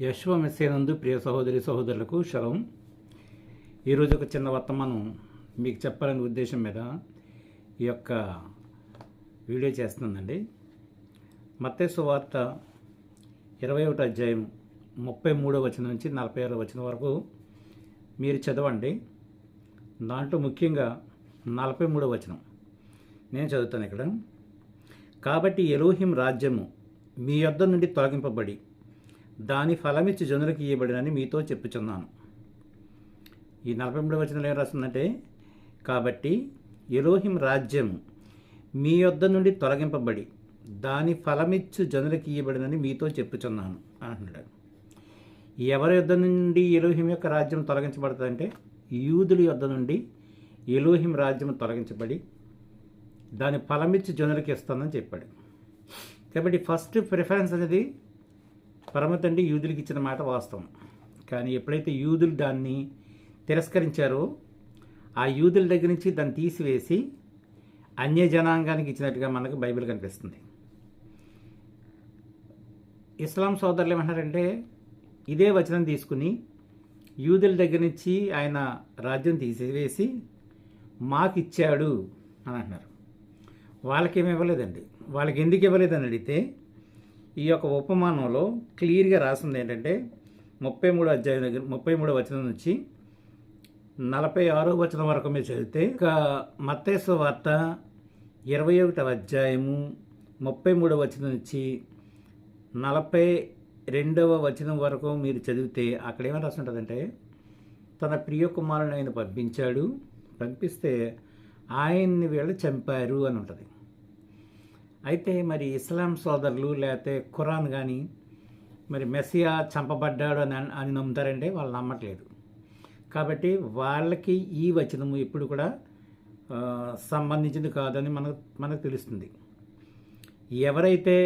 యశ్వమెస్సేనందు ప్రియ సహోదరి సహోదరులకు శరం ఈరోజు ఒక చిన్న వర్తమానం మీకు చెప్పాలనే ఉద్దేశం మీద ఈ యొక్క వీడియో చేస్తున్నానండి మత్తేసు వార్త ఇరవై ఒకటి అధ్యాయం ముప్పై మూడో వచనం నుంచి నలభై ఆరో వచనం వరకు మీరు చదవండి. దాంట్లో ముఖ్యంగా నలభై మూడో వచనం. నేను చదువుతాను ఇక్కడ. కాబట్టి ఎలోహిం రాజ్యము మీ యొద్ద నుండి తొలగింపబడి దాని ఫలమిచ్చి జనులకు ఇవ్వబడినని మీతో చెప్పుచున్నాను. ఈ నలభై మూడవ వచ్చిన ఏం రాస్తుందంటే కాబట్టి ఎలోహిం రాజ్యం మీ యొద్ద నుండి తొలగింపబడి దాని ఫలమిచ్చు జనులకు ఇవ్వబడినని మీతో చెప్పుచున్నాను అంటున్నాడు. ఎవరి యొద్ద నుండి ఎలోహిం యొక్క రాజ్యం తొలగించబడుతుందంటే యూదుల యొద్ద నుండి ఎలోహిం రాజ్యం తొలగించబడి దాని ఫలమిచ్చి జనులకు ఇస్తానని చెప్పాడు. కాబట్టి ఫస్ట్ ప్రిఫరెన్స్ అనేది పరమతండ్రి యూదులకు ఇచ్చిన మాట వాస్తవం. కానీ ఎప్పుడైతే యూదులు దాన్ని తిరస్కరించారో ఆ యూదుల దగ్గర నుంచి దాన్ని తీసివేసి అన్య జనాంగానికి ఇచ్చినట్టుగా మనకు బైబిల్ కనిపిస్తుంది. ఇస్లాం సోదరులు ఏమంటారంటే ఇదే వచనం తీసుకుని యూదుల దగ్గర నుంచి ఆయన రాజ్యం తీసివేసి మాకు ఇచ్చాడు అని అంటున్నారు. వాళ్ళకేమి ఇవ్వలేదండి. వాళ్ళకి ఎందుకు ఇవ్వలేదని అడిగితే ఈ యొక్క ఉపమానంలో క్లియర్గా రాసింది ఏంటంటే ముప్పై మూడు అధ్యాయం దగ్గర ముప్పై మూడో వచనం నుంచి నలభై ఆరో వచనం వరకు మీరు చదివితే ఇక మత్తేశ్వ వార్త ఇరవై ఒకటవ అధ్యాయము ముప్పై మూడవ వచనం నుంచి నలభై రెండవ వచనం వరకు మీరు చదివితే అక్కడ ఏమని రాసి తన ప్రియ కుమారుని ఆయన పంపించాడు పంపిస్తే ఆయన్ని వీళ్ళు చంపారు అని ఉంటుంది. అయితే మరి ఇస్లాం సోదరులు లేకపోతే ఖురాన్ కానీ మరి మెస్సియా చంపబడ్డాడు అని అని నమ్ముతారంటే వాళ్ళు నమ్మట్లేదు. కాబట్టి వాళ్ళకి ఈ వచనము ఎప్పుడు కూడా సంబంధించింది కాదని మనకు మనకు తెలుస్తుంది. ఎవరైతే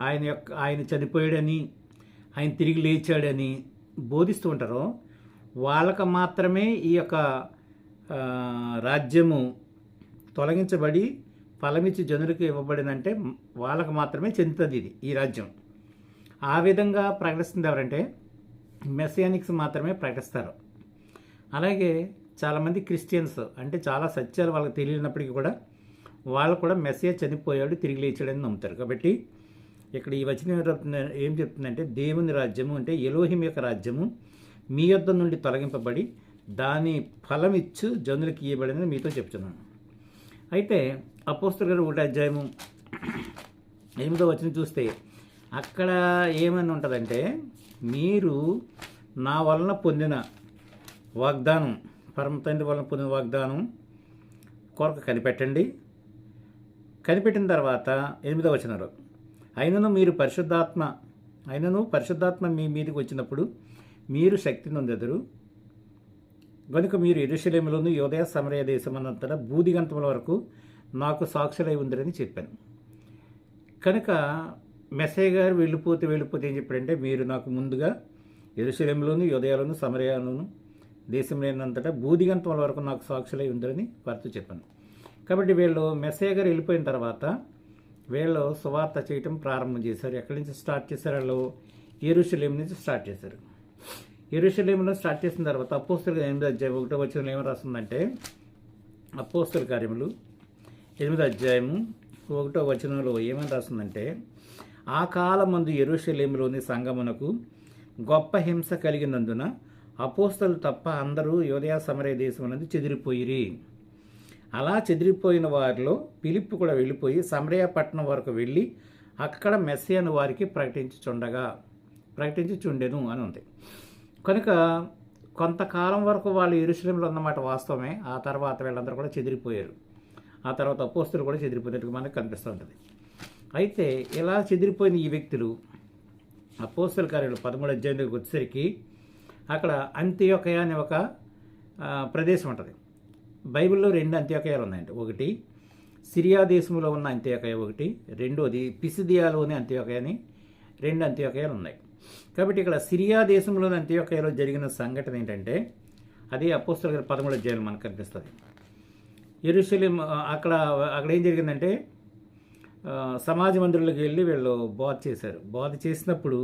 ఆయన యొక్క ఆయన చనిపోయాడని ఆయన తిరిగి లేచాడని బోధిస్తూ ఉంటారో వాళ్ళకు మాత్రమే ఈ యొక్క రాజ్యము తొలగించబడి ఫలమిచ్చి జనులకు ఇవ్వబడినంటే వాళ్ళకు మాత్రమే చెందుతుంది ఇది ఈ రాజ్యం. ఆ విధంగా ప్రకటిస్తుంది ఎవరంటే మెసియానిక్స్ మాత్రమే ప్రకటిస్తారు. అలాగే చాలామంది క్రిస్టియన్స్ అంటే చాలా సత్యాలు వాళ్ళకి తెలియనప్పటికీ కూడా వాళ్ళు కూడా మెస్సియా చనిపోయాడు తిరిగి లేచాడని నమ్ముతారు. కాబట్టి ఇక్కడ ఈ వచనం ఏం ఏం చెప్తుందంటే దేవుని రాజ్యము అంటే ఎలోహిం యొక్క రాజ్యము మీ యొద్ద నుండి తొలగింపబడి దాని ఫలమిచ్చు జనులకు ఇవ్వబడిందని మీతో చెప్తున్నాను. అయితే అపోస్తల గారు ఒకటి అధ్యాయము ఎనిమిదో వచ్చిన చూస్తే అక్కడ ఏమని ఉంటుందంటే మీరు నా వలన పొందిన వాగ్దానం పరమ తండ్రి వలన పొందిన వాగ్దానం కొరకు కనిపెట్టండి. కనిపెట్టిన తర్వాత ఎనిమిదో వచనంలో అయినను మీరు పరిశుద్ధాత్మ అయినను పరిశుద్ధాత్మ మీ మీదకి వచ్చినప్పుడు మీరు శక్తి నొందెదరు. గనుక మీరు ఎరుశలేములోను యోదయ సమరయ దేశమన్నంతటా బూదిగంతముల వరకు నాకు సాక్షులై ఉందిరని చెప్పాను. కనుక మెస్సయ్య గారు వెళ్ళిపోతే వెళ్ళిపోతే ఏం చెప్పాడంటే మీరు నాకు ముందుగా ఎరుశలేములోను యోదయాలను సమరయాలను దేశం లేనంతటా బూదిగంతముల వరకు నాకు సాక్షులై ఉందిరని వారితో చెప్పాను. కాబట్టి వీళ్ళు మెస్సయ్య గారు వెళ్ళిపోయిన తర్వాత వీళ్ళు సువార్త చేయటం ప్రారంభం చేశారు. ఎక్కడి నుంచి స్టార్ట్ చేశారు వాళ్ళు? ఎరుశలేం నుంచి స్టార్ట్ చేశారు. ఎరుశలేంలో స్టార్ట్ చేసిన తర్వాత అపోస్తులు ఎనిమిది అధ్యాయం ఒకటో వచ్చిన ఏమి రాస్తుందంటే అపోస్తుల కార్యములు ఎనిమిది అధ్యాయము ఒకటో వచనంలో ఏమని రాస్తుందంటే ఆ కాలమందు ఎరుషలేములోని సంగమునకు గొప్ప హింస కలిగినందున అపోస్తలు తప్ప అందరూ యోదయ సమరయ దేశం అనేది చెదిరిపోయిరి. అలా చెదిరిపోయిన వారిలో పిలుపు కూడా వెళ్ళిపోయి సమరయ పట్టణం వరకు వెళ్ళి అక్కడ మెస్సియాను వారికి ప్రకటించుచుండగా ప్రకటించుచుండెను అని ఉంది. కనుక కొంతకాలం వరకు వాళ్ళు ఎరుశలంలో అన్నమాట వాస్తవమే. ఆ తర్వాత వీళ్ళందరూ కూడా చెదిరిపోయారు. ఆ తర్వాత అపోస్తులు కూడా చెదిరిపోయినట్టు మనకు కనిపిస్తూ ఉంటుంది. అయితే ఇలా చెదిరిపోయిన ఈ వ్యక్తులు అపోస్తుల కార్యాలు పదమూడు అధ్యాయం వచ్చేసరికి అక్కడ అంత్యోకయ అనే ఒక ప్రదేశం ఉంటుంది. బైబిల్లో రెండు అంత్యోకయాలు ఉన్నాయండి ఒకటి సిరియా దేశంలో ఉన్న అంత్యోకయ ఒకటి రెండోది పిసిదియాలోని అంత్యోకయ అని రెండు అంత్యోకయాలు ఉన్నాయి. కాబట్టి ఇక్కడ సిరియా దేశంలోని అంత్యోకయలో జరిగిన సంఘటన ఏంటంటే అది అపోస్తుల గారి పదమూడు అధ్యాయులు మనకు కనిపిస్తుంది. ఎరుసలేం అక్కడ అక్కడ ఏం జరిగిందంటే సమాజ మందిరంలోకి వెళ్ళి వీళ్ళు బోధ చేశారు. బోధ చేసినప్పుడు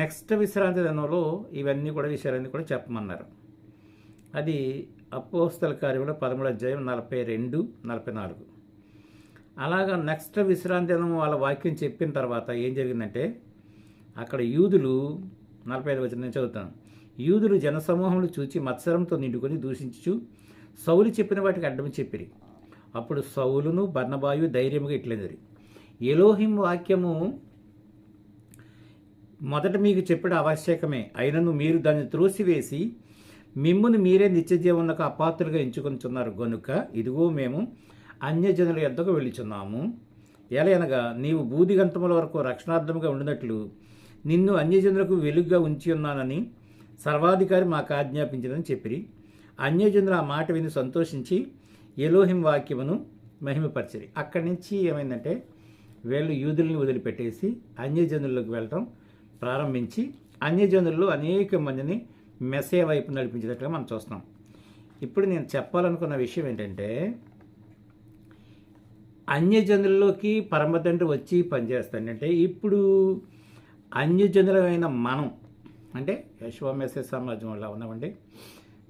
నెక్స్ట్ విశ్రాంతి దినంలో ఇవన్నీ కూడా విషయాలన్నీ కూడా చెప్పమన్నారు. అది అపోస్తల కార్యంలో పదమూడు అధ్యాయం నలభై రెండు నలభై నాలుగు. అలాగా నెక్స్ట్ విశ్రాంతి దినం వాళ్ళ వాక్యం చెప్పిన తర్వాత ఏం జరిగిందంటే అక్కడ యూదులు నలభై ఐదు వచ్చిన నేను చదువుతాను. యూదులు జనసమూహములు చూచి మత్సరంతో నిండుకొని దూషించు సౌలు చెప్పిన వాటికి అడ్డం చెప్పిరి. అప్పుడు సౌలును బర్ణబాయు ధైర్యముగా ఇట్లేదరి. ఎలోహిం వాక్యము మొదట మీకు చెప్పడం ఆవశ్యకమే. అయినను మీరు దాన్ని త్రోసివేసి మిమ్మును మీరే నిత్యజీవనకు అపాత్రులుగా ఎంచుకొనిచున్నారు. గనుక ఇదిగో మేము అన్యజనుల యొద్దకు వెళ్ళుచున్నాము. ఎలయనగా నీవు బూదిగంతముల వరకు రక్షణార్థముగా ఉండినట్లు నిన్ను అన్యజనులకు వెలుగుగా ఉంచి ఉన్నానని సర్వాధికారి మాకు ఆజ్ఞాపించదని చెప్పిరి. అన్యజనులు ఆ మాట విని సంతోషించి ఎలోహిం వాక్యమును మహిమపరిచిరి. అక్కడి నుంచి ఏమైందంటే వీళ్ళు యూదుల్ని వదిలిపెట్టేసి అన్యజనుల్లోకి వెళ్ళటం ప్రారంభించి అన్యజనుల్లో అనేక మందిని మెసే వైపు నడిపించినట్లుగా మనం చూస్తాం ఇప్పుడు నేను చెప్పాలనుకున్న విషయం ఏంటంటే అన్యజనుల్లోకి పరమతండ్రి వచ్చి పనిచేస్తాడంటే ఇప్పుడు అన్యజనులమైన మనం అంటే యశ్వమెస్ఏ సామ్రాజ్యం వల్ల ఉన్నామండి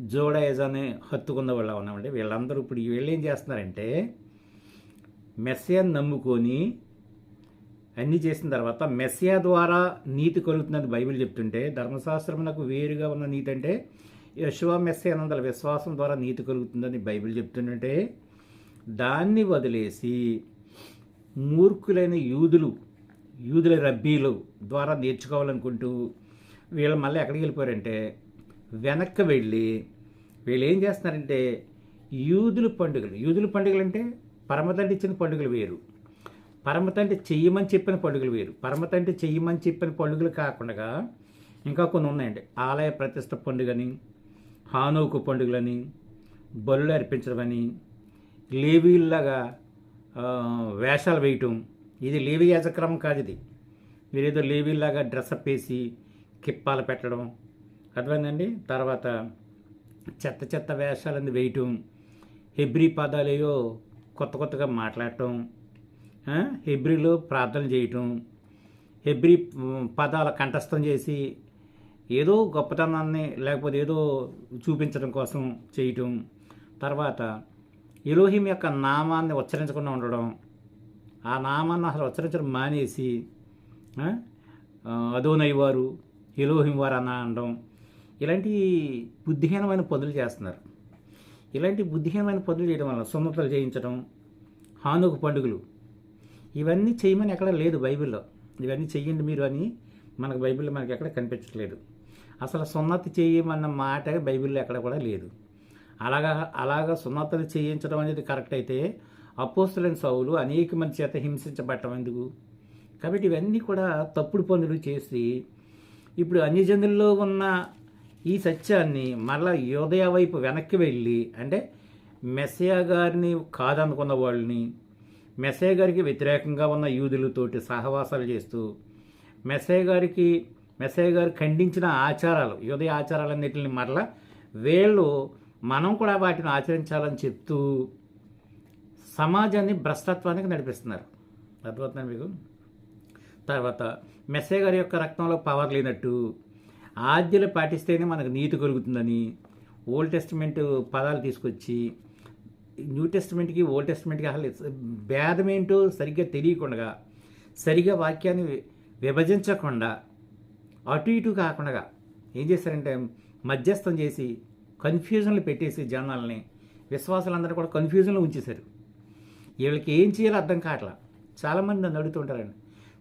జోడైజ్ అనే హత్తుకున్న వాళ్ళ ఉన్నామండి. వీళ్ళందరూ ఇప్పుడు వీళ్ళు ఏం చేస్తున్నారంటే మెస్సియాని నమ్ముకొని అన్నీ చేసిన తర్వాత మెస్సియా ద్వారా నీతి కలుగుతుందని బైబిల్ చెప్తుంటే ధర్మశాస్త్రమునకు వేరుగా ఉన్న నీతి అంటే యశువ మెస్సియా విశ్వాసం ద్వారా నీతి కలుగుతుందని బైబిల్ చెప్తుంటే దాన్ని వదిలేసి మూర్ఖులైన యూదులు యూదుల రబ్బీలు ద్వారా నేర్చుకోవాలనుకుంటూ వీళ్ళు మళ్ళీ ఎక్కడికి వెళ్ళిపోయారంటే వెనక్కి వెళ్ళి వీళ్ళు ఏం చేస్తున్నారంటే యూదుల పండుగలు. యూదుల పండుగలు అంటే పరమతండ్రి ఇచ్చిన పండుగలు వేరు. పరమతండ్రి చెయ్యమని చెప్పిన పండుగలు వేరు. పరమతండ్రి చెయ్యమని చెప్పిన పండుగలు కాకుండా ఇంకా కొన్ని ఉన్నాయండి. ఆలయ ప్రతిష్ట పండుగని హానోకు పండుగలని బలులు అర్పించడమని లేవీల్లాగా వేషాలు వేయటం ఇది లేవీ యాజక్రమం కాదు ఇది. మీరేదో లేవీలాగా డ్రెస్అప్ వేసి కిప్పాలు పెట్టడం. అర్థమైందండి? తర్వాత చెత్త చెత్త వేషాలని వేయటం. హెబ్రి పదాలేయో కొత్త కొత్తగా మాట్లాడటం. హెబ్రిలో ప్రార్థన చేయటం. హెబ్రి పదాల కంఠస్థం చేసి ఏదో గొప్పతనాన్ని లేకపోతే ఏదో చూపించడం కోసం చేయటం. తర్వాత ఇలోహిం యొక్క నామాన్ని ఉచ్చరించకుండా ఉండడం. ఆ నామాన్ని అసలు ఉచ్చరించడం మానేసి ఆ, ఆ, వారు వారు అన్న అనడం ఇలాంటి బుద్ధిహీనమైన పనులు చేస్తున్నారు. ఇలాంటి బుద్ధిహీనమైన పనులు చేయడం వల్ల సున్నతలు చేయించడం హానుకు పండుగలు ఇవన్నీ చేయమని ఎక్కడ లేదు బైబిల్లో. ఇవన్నీ చెయ్యండి మీరు అని మనకు బైబిల్లో మనకి ఎక్కడ కనిపించట్లేదు. అసలు సున్నతి చేయమన్న మాట బైబిల్లో ఎక్కడ కూడా లేదు. అలాగా అలాగా సున్నతలు చేయించడం అనేది కరెక్ట్ అయితే అపోస్తులైన సౌలు అనేక మంది చేత హింసించబడటం ఎందుకు కాబట్టి ఇవన్నీ కూడా తప్పుడు పనులు చేసి ఇప్పుడు అన్యజనుల్లో ఉన్న ఈ సత్యాన్ని మరలా యోదయ వైపు వెనక్కి వెళ్ళి అంటే మెస్సయా గారిని కాదనుకున్న వాళ్ళని మెస్సయ్య గారికి వ్యతిరేకంగా ఉన్న యూదులతోటి సహవాసాలు చేస్తూ మెస్సయ్య గారికి మెస్సయ్య గారు ఖండించిన ఆచారాలు యోదయ ఆచారాలన్నింటిని మరలా వీళ్ళు మనం కూడా వాటిని ఆచరించాలని చెప్తూ సమాజాన్ని భ్రష్టత్వానికి నడిపిస్తున్నారు. అర్థమవుతున్నాను మీకు? తర్వాత మెస్సే గారి యొక్క రక్తంలో పవర్ లేనట్టు ఆద్యలు పాటిస్తేనే మనకు నీతి కలుగుతుందని ఓల్డ్ టెస్టిమెంట్ పదాలు తీసుకొచ్చి న్యూ టెస్టిమెంట్కి ఓల్డ్ టెస్టిమెంట్కి అసలు భేదం ఏంటో సరిగ్గా తెలియకుండా సరిగ్గా వాక్యాన్ని విభజించకుండా అటు ఇటు కాకుండా ఏం చేశారంటే మధ్యస్థం చేసి కన్ఫ్యూజన్లు పెట్టేసి జనాల్ని విశ్వాసాలందరూ కూడా కన్ఫ్యూజన్లో ఉంచేశారు. వీళ్ళకి ఏం చేయాలో అర్థం కావట్లా. చాలామంది నన్ను అడుగుతుంటారండి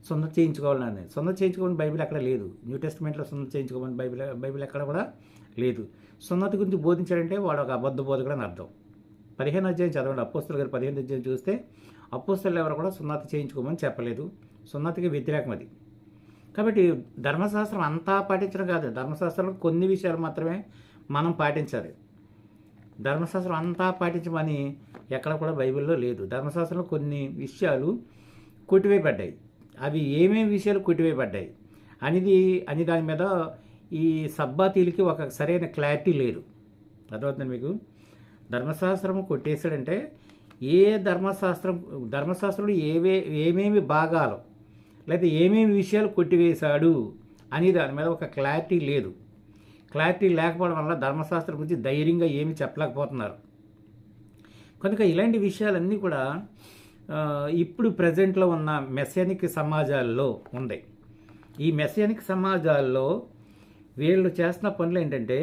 సొంత చేయించుకోవాలని సొంత చేయించుకోమని బైబిల్ అక్కడ లేదు. న్యూ టెస్ట్మెంట్లో సొంత చేయించుకోమని బైబిల్ బైబిల్ ఎక్కడ కూడా లేదు. సున్నతి గురించి బోధించాడంటే వాడు ఒక అబద్ధ బోధకుడు అని అర్థం. పదిహేను అధ్యాయం చదవండి. అపోస్తుల గారు పదిహేను అధ్యాయం చూస్తే అపోస్తులు ఎవరు కూడా సున్నతి చేయించుకోమని చెప్పలేదు. సున్నతికి వ్యతిరేకం అది. కాబట్టి ధర్మశాస్త్రం అంతా పాటించడం కాదు. ధర్మశాస్త్రంలో కొన్ని విషయాలు మాత్రమే మనం పాటించాలి. ధర్మశాస్త్రం అంతా పాటించమని ఎక్కడ కూడా బైబిల్లో లేదు. ధర్మశాస్త్రంలో కొన్ని విషయాలు కొట్టివేయబడ్డాయి. అవి ఏమేమి విషయాలు కొట్టివేయబడ్డాయి అనేది అని దాని మీద ఈ సబ్బాతీలకి ఒక సరైన క్లారిటీ లేదు. అర్థమవుతుంది మీకు? ధర్మశాస్త్రం కొట్టేశాడంటే ఏ ధర్మశాస్త్రం ధర్మశాస్త్రంలో ఏవే ఏమేమి భాగాలు లేదా ఏమేమి విషయాలు కొట్టివేశాడు అని దాని మీద ఒక క్లారిటీ లేదు. క్లారిటీ లేకపోవడం వల్ల ధర్మశాస్త్రం గురించి ధైర్యంగా ఏమీ చెప్పలేకపోతున్నారు. కనుక ఇలాంటి విషయాలన్నీ కూడా ఇప్పుడు ప్రజెంట్లో ఉన్న మెస్యానిక్ సమాజాల్లో ఉంది. ఈ మెస్యానిక్ సమాజాల్లో వీళ్ళు చేస్తున్న పనులు ఏంటంటే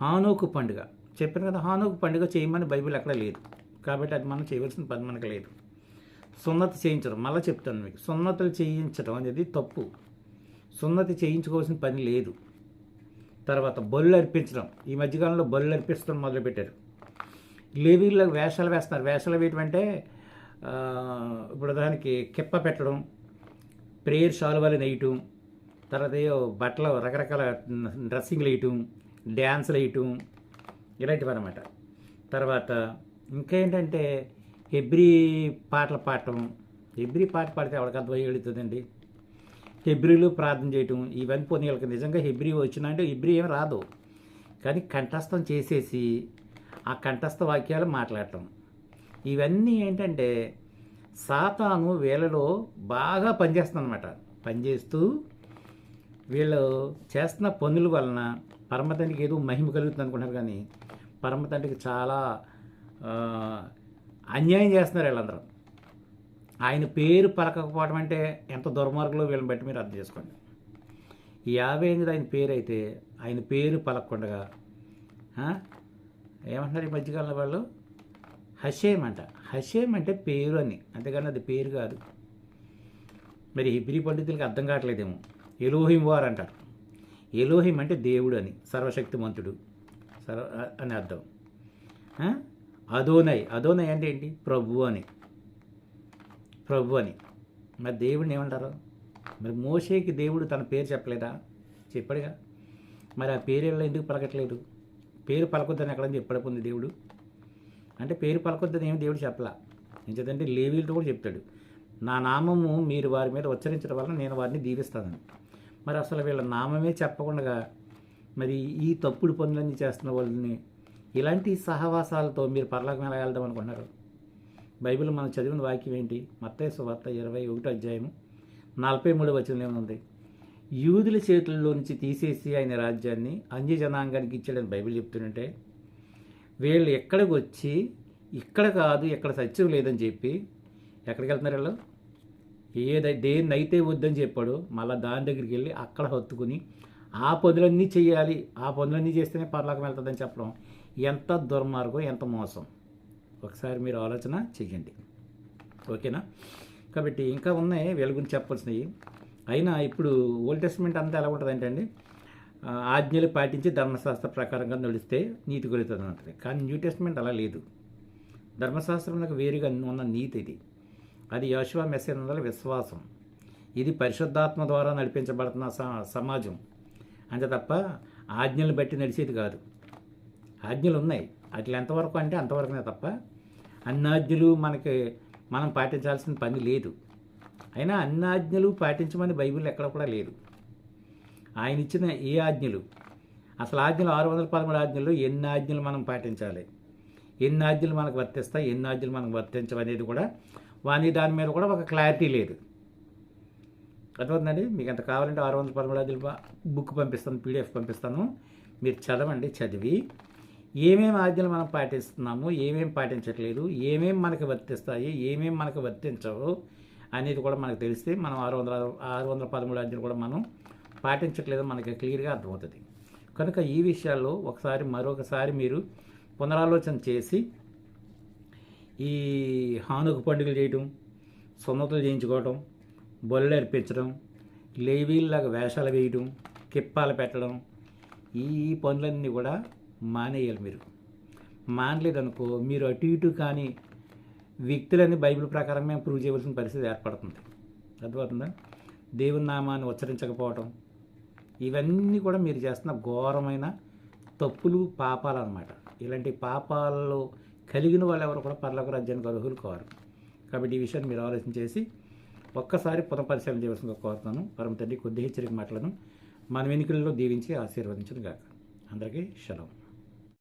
హానోకు పండుగ. చెప్పాను కదా హానోకు పండుగ చేయమని బైబిల్ అక్కడ లేదు. కాబట్టి అది మనం చేయవలసిన పని మనకు లేదు. సున్నతి చేయించడం మళ్ళీ చెప్తాను మీకు. సున్నతులు చేయించడం అనేది తప్పు. సున్నతి చేయించుకోవాల్సిన పని లేదు. తర్వాత బొల్లు అర్పించడం. ఈ మధ్యకాలంలో బొల్లు అర్పించడం మొదలుపెట్టారు. లేవీళ్ళకి వేషాలు వేస్తున్నారు. వేషాలు వేయటమంటే ఇప్పుడు దానికి కిప్ప పెట్టడం ప్రేయర్ శాలువాలు నేయటం తర్వాత ఏవో బట్టలు రకరకాల డ్రెస్సింగ్లు వేయటం డ్యాన్సులు వేయటం ఇలాంటివి అనమాట తర్వాత ఇంకా ఏంటంటే హెబ్రి పాటలు పాడటం. ఎబ్రి పాట పాడితే ఎవరికి అర్థం వెళుతుందండి హెబ్రిలు ప్రార్థన చేయటం ఇవన్నీ పోనీ నిజంగా హెబ్రి వచ్చినా అంటే హెబ్రి ఏం రాదు. కానీ కంఠస్థం చేసేసి ఆ కంఠస్థ వాక్యాలు మాట్లాడటం. ఇవన్నీ ఏంటంటే సాతాను వీళ్ళలో బాగా పనిచేస్తుంది అనమాట పనిచేస్తూ వీళ్ళు చేస్తున్న పనుల వలన పరమతండ్రికి ఏదో మహిమ కలుగుతుంది అనుకుంటారు కానీ పరమతండ్రికి చాలా అన్యాయం చేస్తున్నారు వీళ్ళందరూ. ఆయన పేరు పలకకపోవడం అంటే ఎంత దుర్మార్గులో వీళ్ళని బట్టి మీరు అర్థం చేసుకోండి. ఈ యాభై ఎనిమిది ఆయన పేరు అయితే ఆయన పేరు పలకకుండా ఏమంటారు ఏమంటున్నారు ఈ మధ్యకాలంలో వాళ్ళు? హషేమ్ అంట. హషేమ్ అంటే పేరు అని. అంతేగాని అది పేరు కాదు. మరి హిబ్రి పండితులకి అర్థం కావట్లేదేమో. ఎలోహిం వార్ అంటారు. ఎలోహిం అంటే దేవుడు అని సర్వశక్తిమంతుడు. సర్వ అని అర్థం. అదోనై. అదోనై అంటే ఏంటి? ప్రభు అని. ప్రభు అని. మరి దేవుడిని ఏమంటారు? మరి మోషేకి దేవుడు తన పేరు చెప్పలేదా? చెప్పాడుగా. మరి ఆ పేరు ఎందుకు పలకట్లేదు? పేరు పలకొద్దని ఎక్కడని చెప్పాడు పొంది దేవుడు. అంటే పేరు పలకొద్దని ఏమి దేవుడు చెప్పలా. ఎంచేతంటే లేవీలతో కూడా చెప్తాడు. నా నామము మీరు వారి మీద ఉచ్చరించడం వల్ల నేను వారిని దీవిస్తానని. మరి అసలు వీళ్ళ నామమే చెప్పకుండా మరి ఈ తప్పుడు పనులన్నీ చేస్తున్న వాళ్ళని ఇలాంటి సహవాసాలతో మీరు పర్లోకం ఎలా వెళ్దాం అనుకుంటున్నారు? బైబిల్ మనం చదివిన వాక్యం ఏంటి? మత్తయి సువార్త ఇరవై ఒకటో అధ్యాయము నలభై మూడు వచనం ఏముంది? యూదుల చేతుల్లో నుంచి తీసేసి ఆయన రాజ్యాన్ని అన్య జనాంగానికి ఇచ్చాడని బైబిల్ చెప్తుంటే వీళ్ళు ఎక్కడికి వచ్చి ఇక్కడ కాదు ఎక్కడ సత్యం లేదని చెప్పి ఎక్కడికి వెళ్తున్నారు వీళ్ళు? ఏదై దేన్నైతే వద్దని చెప్పాడు మళ్ళీ దాని దగ్గరికి వెళ్ళి అక్కడ హత్తుకుని ఆ పనులన్నీ చేయాలి ఆ పనులన్నీ చేస్తేనే పర్లోకం వెళ్తుందని చెప్పడం ఎంత దుర్మార్గం ఎంత మోసం. ఒకసారి మీరు ఆలోచన చేయండి ఓకేనా? కాబట్టి ఇంకా ఉన్నాయి వీళ్ళ గురించి చెప్పాల్సినవి. అయినా ఇప్పుడు ఓల్డ్ టెస్ట్మెంట్ అంతా ఎలా ఉంటుందంటే అండి ఆజ్ఞలు పాటించి ధర్మశాస్త్ర ప్రకారంగా నడిస్తే నీతి కలుగుతుంది అంటుంది. కానీ న్యూ టెస్ట్మెంట్ అలా లేదు. ధర్మశాస్త్రంలో వేరుగా ఉన్న నీతి ఇది. అది యోశివా మెస్సేనందల విశ్వాసం. ఇది పరిశుద్ధాత్మ ద్వారా నడిపించబడుతున్న స- సమాజం. అంతే తప్ప ఆజ్ఞలు బట్టి నడిచేది కాదు. ఆజ్ఞలు ఉన్నాయి అట్లా ఎంతవరకు అంటే అంతవరకునే తప్ప అన్నాజ్ఞలు మనకి మనం పాటించాల్సిన పని లేదు. అయినా అన్ని ఆజ్ఞలు పాటించమని బైబిల్ ఎక్కడ కూడా లేదు. ఆయన ఇచ్చిన ఏ ఆజ్ఞలు? అసలు ఆజ్ఞలు ఆరు వందల పదమూడు ఆజ్ఞల్లో ఎన్ని ఆజ్ఞలు మనం పాటించాలి? ఎన్ని ఆజ్ఞలు మనకు వర్తిస్తాయి? ఎన్ని ఆజ్ఞలు మనకు వర్తించవనేది కూడా వాని దాని మీద కూడా ఒక క్లారిటీ లేదు. అర్థమవుతుందండి? మీకు ఎంత కావాలంటే ఆరు వందల పదమూడు ఆజ్ఞలు బుక్ పంపిస్తాను పీడిఎఫ్ పంపిస్తాను. మీరు చదవండి చదివి ఏమేమి ఆజ్ఞలు మనం పాటిస్తున్నాము ఏమేమి పాటించట్లేదు ఏమేమి మనకు వర్తిస్తాయి ఏమేమి మనకు వర్తించవు అనేది కూడా మనకు తెలిస్తే మనం ఆరు వందల ఆరు వందల పదమూడు ఆజ్ఞలు కూడా మనం పాటించట్లేదు మనకి క్లియర్గా అర్థమవుతుంది. కనుక ఈ విషయాల్లో ఒకసారి మరొకసారి మీరు పునరాలోచన చేసి ఈ హానుక పండుగలు చేయటం సున్నతలు చేయించుకోవటం బొల్లె అర్పించడం లేవీల్లాగా వేషాలు వేయటం కిప్పాలు పెట్టడం ఈ పనులన్నీ కూడా మానేయాలి మీరు. మానలేదనుకో మీరు అటు ఇటు కానీ వ్యక్తులని బైబిల్ ప్రకారం మేము ప్రూవ్ చేయవలసిన పరిస్థితి ఏర్పడుతుంది. అర్థమవుతుందా? దేవుని నామాన్ని ఉచ్చరించకపోవటం ఇవన్నీ కూడా మీరు చేస్తున్న ఘోరమైన తప్పులు పాపాలు అనమాట ఇలాంటి పాపాల్లో కలిగిన వాళ్ళు ఎవరు కూడా పర్లోక రాజ్యానికి అర్హులు కోరు. కాబట్టి ఈ విషయాన్ని మీరు ఆలోచన చేసి ఒక్కసారి పునఃపరిశీలన చేయవలసిందిగా కోరుతాను పరమ తండ్రి కొద్ది హెచ్చరిక మాటలను మన వెనుకల్లో దీవించి ఆశీర్వదించను గాక. అందరికీ శలం